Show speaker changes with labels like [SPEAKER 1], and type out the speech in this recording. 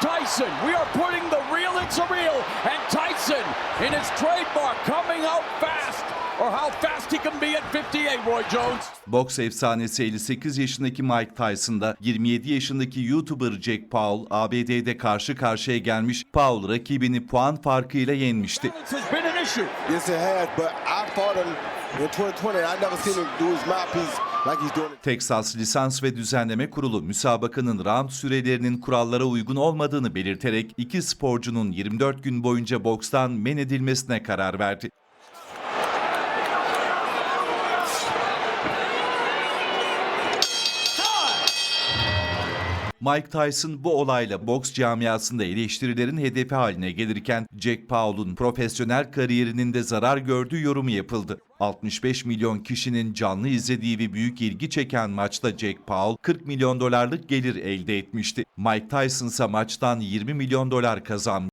[SPEAKER 1] Tyson. We are putting the real in surreal. And Tyson, in his trademark, coming out fast. Or how fast he can be at 58, Roy Jones.
[SPEAKER 2] Boks efsanesi 58 yaşındaki Mike Tyson'da 27 yaşındaki YouTuber Jack Paul ABD'de karşı karşıya gelmiş. Paul rakibini puan farkıyla yenmişti.
[SPEAKER 3] Yes, it has, but I fought him in 2020. I never seen him do his mouthpiece
[SPEAKER 2] Texas Lisans ve Düzenleme Kurulu müsabakanın round sürelerinin kurallara uygun olmadığını belirterek iki sporcunun 24 gün boyunca bokstan men edilmesine karar verdi. Mike Tyson bu olayla boks camiasında eleştirilerin hedefi haline gelirken Jack Paul'un profesyonel kariyerinin de zarar gördüğü yorumu yapıldı. 65 milyon kişinin canlı izlediği ve büyük ilgi çeken maçta Jack Paul 40 milyon dolarlık gelir elde etmişti. Mike Tyson ise maçtan 20 milyon dolar kazanmıştı.